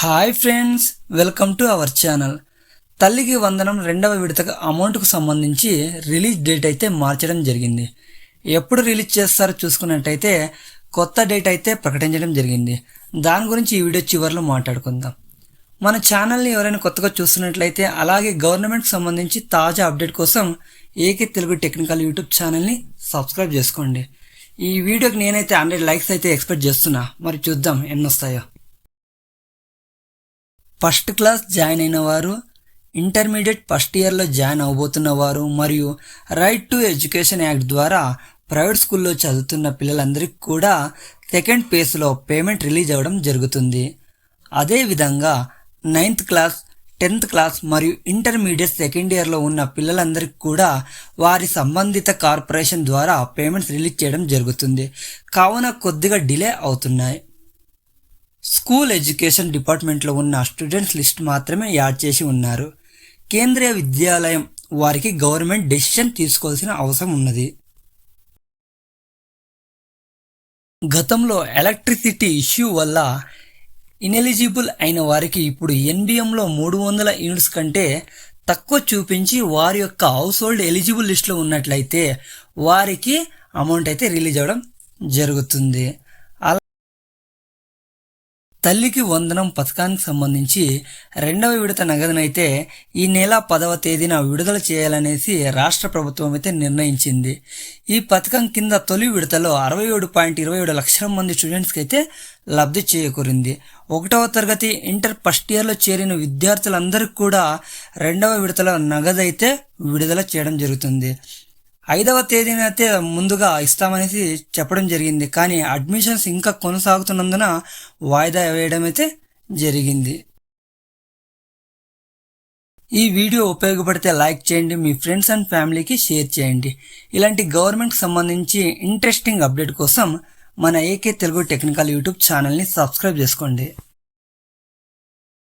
Hi friends welcome to our channel. తల్లికి వందనం రెండవ విడతకు అమౌంట్కు సంబంధించి రిలీజ్ డేట్ అయితే మార్చడం జరిగింది. ఎప్పుడు రిలీజ్ చేస్తారో చూసుకున్నట్టయితే కొత్త డేట్ అయితే ప్రకటించడం జరిగింది. దాని గురించి ఈ వీడియో చివరిలో మాట్లాడుకుందాం. మన ఛానల్ని ఎవరైనా కొత్తగా చూస్తున్నట్లయితే అలాగే గవర్నమెంట్కి సంబంధించి తాజా అప్డేట్ కోసం A K Telugu technical YouTube ఛానల్ని సబ్స్క్రైబ్ చేసుకోండి. ఈ వీడియోకి నేనైతే హండ్రెడ్ లైక్స్ అయితే ఎక్స్పెక్ట్ చేస్తున్నా. మరి చూద్దాం ఎన్ని వస్తాయో ఫస్ట్ క్లాస్ జాయిన్ అయిన వారు ఇంటర్మీడియట్ ఫస్ట్ ఇయర్లో జాయిన్ అవబోతున్న వారు మరియు రైట్ టు ఎడ్యుకేషన్ యాక్ట్ ద్వారా ప్రైవేట్ స్కూల్లో చదువుతున్న పిల్లలందరికీ కూడా సెకండ్ ఫేజ్లో పేమెంట్ రిలీజ్ అవ్వడం జరుగుతుంది. అదేవిధంగా నైన్త్ క్లాస్ టెన్త్ క్లాస్ మరియు ఇంటర్మీడియట్ సెకండ్ ఇయర్లో ఉన్న పిల్లలందరికీ కూడా వారి సంబంధిత కార్పొరేషన్ ద్వారా పేమెంట్స్ రిలీజ్ చేయడం జరుగుతుంది. కావున కొద్దిగా డిలే అవుతున్నాయి. స్కూల్ ఎడ్యుకేషన్ డిపార్ట్మెంట్లో ఉన్న స్టూడెంట్స్ లిస్ట్ మాత్రమే యాడ్ చేసి ఉన్నారు. కేంద్రీయ విద్యాలయం వారికి గవర్నమెంట్ డెసిషన్ తీసుకోవాల్సిన అవసరం ఉన్నది. గతంలో ఎలక్ట్రిసిటీ ఇష్యూ వల్ల ఇనెలిజిబుల్ అయిన వారికి ఇప్పుడు ఎన్బిఎంలో మూడు వందల యూనిట్స్ కంటే తక్కువ చూపించి వారి యొక్క హౌస్ హోల్డ్ ఎలిజిబుల్ లిస్ట్లో ఉన్నట్లయితే వారికి అమౌంట్ అయితే రిలీజ్ అవ్వడం జరుగుతుంది. తల్లికి వందనం పథకానికి సంబంధించి రెండవ విడత నగదునైతే ఈ నెల పదవ తేదీన విడుదల చేయాలనేసి రాష్ట్ర ప్రభుత్వం అయితే నిర్ణయించింది. ఈ పథకం కింద తొలి విడతలో అరవై ఏడు పాయింట్ ఇరవై ఏడు లక్షల మంది స్టూడెంట్స్కి అయితే లబ్ధి చేకూరింది. ఒకటవ తరగతి ఇంటర్ ఫస్ట్ ఇయర్లో చేరిన విద్యార్థులందరికీ కూడా రెండవ విడతలో నగదైతే విడుదల చేయడం జరుగుతుంది. ఐదవ తేదీన అయితే ముందుగా ఇస్తామనేసి చెప్పడం జరిగింది. కానీ అడ్మిషన్స్ ఇంకా కొనసాగుతున్నందున వాయిదా వేయడం అయితే జరిగింది. ఈ వీడియో ఉపయోగపడితే లైక్ చేయండి మీ ఫ్రెండ్స్ అండ్ ఫ్యామిలీకి షేర్ చేయండి. ఇలాంటి గవర్నమెంట్కి సంబంధించి ఇంట్రెస్టింగ్ అప్డేట్ కోసం మన A K Telugu technical YouTube ఛానల్ని సబ్స్క్రైబ్ చేసుకోండి.